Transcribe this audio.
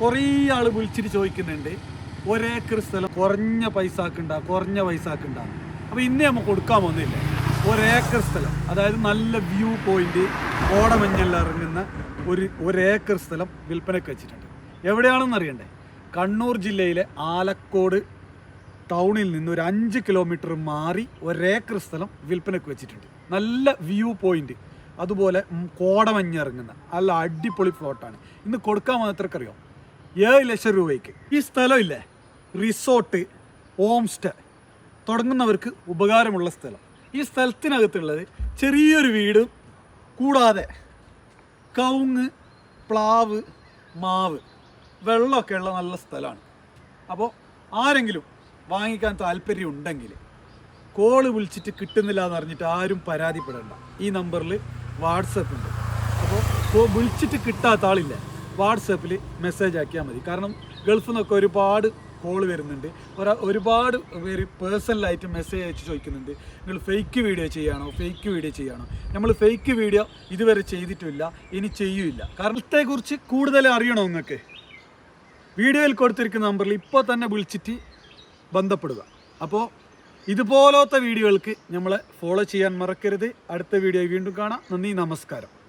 കുറേ ആൾ വിളിച്ചിട്ട് ചോദിക്കുന്നുണ്ട്. ഒരേക്കർ സ്ഥലം കുറഞ്ഞ പൈസ പൈസക്കുണ്ടാ കുറഞ്ഞ പൈസ പൈസക്കുണ്ടാ. അപ്പോൾ ഇന്നേ നമുക്ക് കൊടുക്കാൻ പോകുന്നില്ല ഒരേക്കർ സ്ഥലം അതായത് നല്ല വ്യൂ പോയിന്റ് കോടമഞ്ഞെല്ലാം ഇറങ്ങുന്ന ഒരു ഒരേക്കർ സ്ഥലം വിൽപ്പനയ്ക്ക് വെച്ചിട്ടുണ്ട്. എവിടെയാണെന്ന് അറിയണ്ടേ? കണ്ണൂർ ജില്ലയിലെ ആലക്കോട് ടൗണിൽ നിന്ന് ഒരു അഞ്ച് കിലോമീറ്റർ മാറി ഒരേക്കർ സ്ഥലം വിൽപ്പനയ്ക്ക് വെച്ചിട്ടുണ്ട്. നല്ല വ്യൂ പോയിന്റ് അതുപോലെ കോടമഞ്ഞിറങ്ങുന്ന നല്ല അടിപൊളി പ്ലോട്ടാണ് ഇന്ന് കൊടുക്കാൻ മാത്രക്കറിയോ ഏഴ് ലക്ഷം രൂപയ്ക്ക്. ഈ സ്ഥലമില്ലേ? റിസോർട്ട് ഹോം സ്റ്റേ തുടങ്ങുന്നവർക്ക് ഉപകാരമുള്ള സ്ഥലം. ഈ സ്ഥലത്തിനകത്തുള്ളത് ചെറിയൊരു വീടും കൂടാതെ കവുങ്ങ് പ്ലാവ് മാവ് വെള്ളമൊക്കെ ഉള്ള നല്ല സ്ഥലമാണ്. അപ്പോൾ ആരെങ്കിലും വാങ്ങിക്കാൻ താല്പര്യം ഉണ്ടെങ്കിൽ കോൾ വിളിച്ചിട്ട് കിട്ടുന്നില്ല എന്ന് അറിഞ്ഞിട്ട് ആരും പരാതിപ്പെടേണ്ട. ഈ നമ്പറിൽ വാട്സപ്പ് ഉണ്ട്. അപ്പോൾ വിളിച്ചിട്ട് കിട്ടാത്ത ആളില്ല? വാട്സപ്പിൽ മെസ്സേജ് ആക്കിയാൽ മതി. കാരണം ഗൾഫിൽ നിന്നൊക്കെ ഒരുപാട് കോൾ വരുന്നുണ്ട്. ഒരാ ഒരുപാട് പേര് പേഴ്സണലായിട്ട് മെസ്സേജ് അയച്ച് ചോദിക്കുന്നുണ്ട്. നിങ്ങൾ ഫേക്ക് വീഡിയോ ചെയ്യാണോ? ഫേക്ക് വീഡിയോ ചെയ്യാണോ? നമ്മൾ ഫേക്ക് വീഡിയോ ഇതുവരെ ചെയ്തിട്ടില്ല. ഇനി ചെയ്യൂല കാരണത്തെക്കുറിച്ച് കൂടുതൽ അറിയണോ നിങ്ങൾക്ക്? വീഡിയോയിൽ കൊടുത്തിരിക്കുന്ന നമ്പറിൽ ഇപ്പോൾ തന്നെ വിളിച്ചിട്ട് ബന്ധപ്പെടുക. അപ്പോൾ ഇതുപോലത്തെ വീഡിയോകൾക്ക് നമ്മളെ ഫോളോ ചെയ്യാൻ മറക്കരുത്. അടുത്ത വീഡിയോ വീണ്ടും കാണാം. നന്ദി നമസ്കാരം.